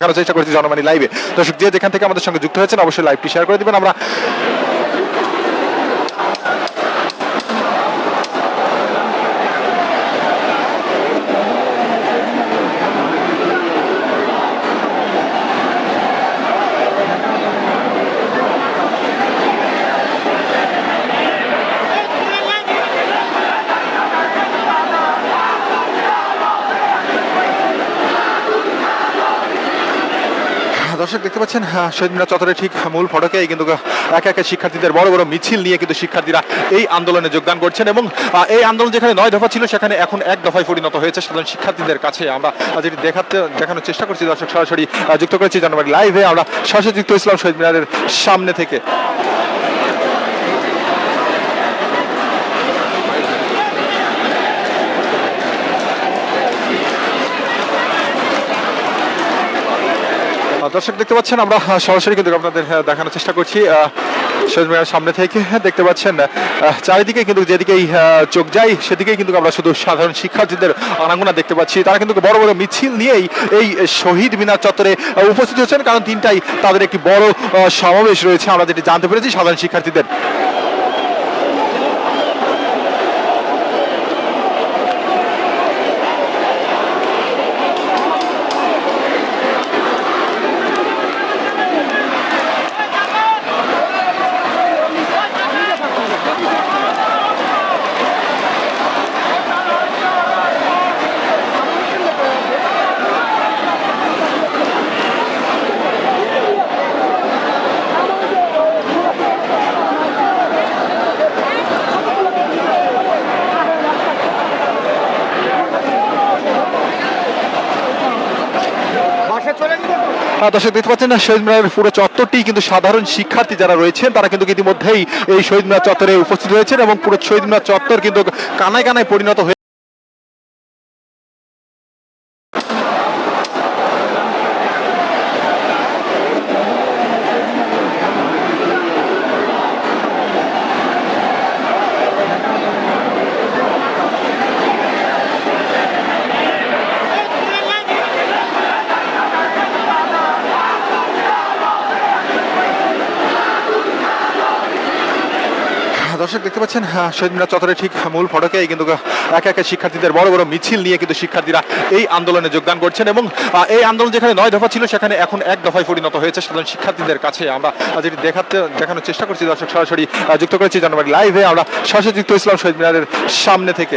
দেখানোর চেষ্টা করছি জনমানি লাইভে দর্শক যে যেখান থেকে আমাদের সঙ্গে যুক্ত হয়েছেন, অবশ্যই লাইভটি শেয়ার করে দিবেন। আমরা দর্শক দেখতে পাচ্ছেন আহ, শহীদ মিনার চত্বরে ঠিক মূল ফটকে কিন্তু এক এক শিক্ষার্থীদের বড় বড় মিছিল নিয়ে কিন্তু শিক্ষার্থীরা এই আন্দোলনে যোগদান করছেন এবং এই আন্দোলন যেখানে নয় দফা ছিল সেখানে এখন এক দফায় পরিণত হয়েছে সাধারণ শিক্ষার্থীদের কাছে। আমরা যেটি দেখাতে দেখানোর চেষ্টা করছি দর্শক সরাসরি যুক্ত করেছি জানুয়ারি লাইভে। আমরা সরাসরি যুক্ত ইসলাম শহীদ মিনারের সামনে থেকে। দর্শক দেখতে পাচ্ছেন, আমরা সরাসরি কিন্তু আপনাদের দেখানোর চেষ্টা করছি। সামনে থেকে দেখতে পাচ্ছেন চারিদিকে কিন্তু যেদিকেই চোখ যাই সেদিকেই কিন্তু আমরা শুধু সাধারণ শিক্ষার্থীদের আনাঙ্গনা দেখতে পাচ্ছি। তারা কিন্তু বড় বড় মিছিল নিয়েই এই শহীদ মিনার চত্বরে উপস্থিত হচ্ছেন কারণ তিনটাই তাদের একটি বড় সমাবেশ রয়েছে। আমরা যেটি জানতে পেরেছি, সাধারণ শিক্ষার্থীদের। দর্শক, দেখতে পাচ্ছেন না, শহীদ মিনারের পুরো চত্বরটি কিন্তু সাধারণ শিক্ষার্থী যারা রয়েছেন, তারা কিন্তু ইতিমধ্যেই এই শহীদ মিনার চত্বরে উপস্থিত রয়েছেন এবং পুরো শহীদ মিনার চত্বর কিন্তু কানায় কানায় পরিণত হয়ে দর্শক দেখতে পাচ্ছেন আহ, শহীদ মিনার চত্বরে ঠিক মূল ফটকে কিন্তু এক এক শিক্ষার্থীদের বড় বড় মিছিল নিয়ে কিন্তু শিক্ষার্থীরা এই আন্দোলনে যোগদান করছেন এবং এই আন্দোলন যেখানে নয় দফা ছিল সেখানে এখন এক দফায় পরিণত হয়েছে সাধারণ শিক্ষার্থীদের কাছে। আমরা যেটি দেখাতে দেখানোর চেষ্টা করছি দর্শক সরাসরি যুক্ত করেছি জানুয়ারি লাইভে। আমরা সরাসরি যুক্ত ইসলাম শহীদ মিনারের সামনে থেকে।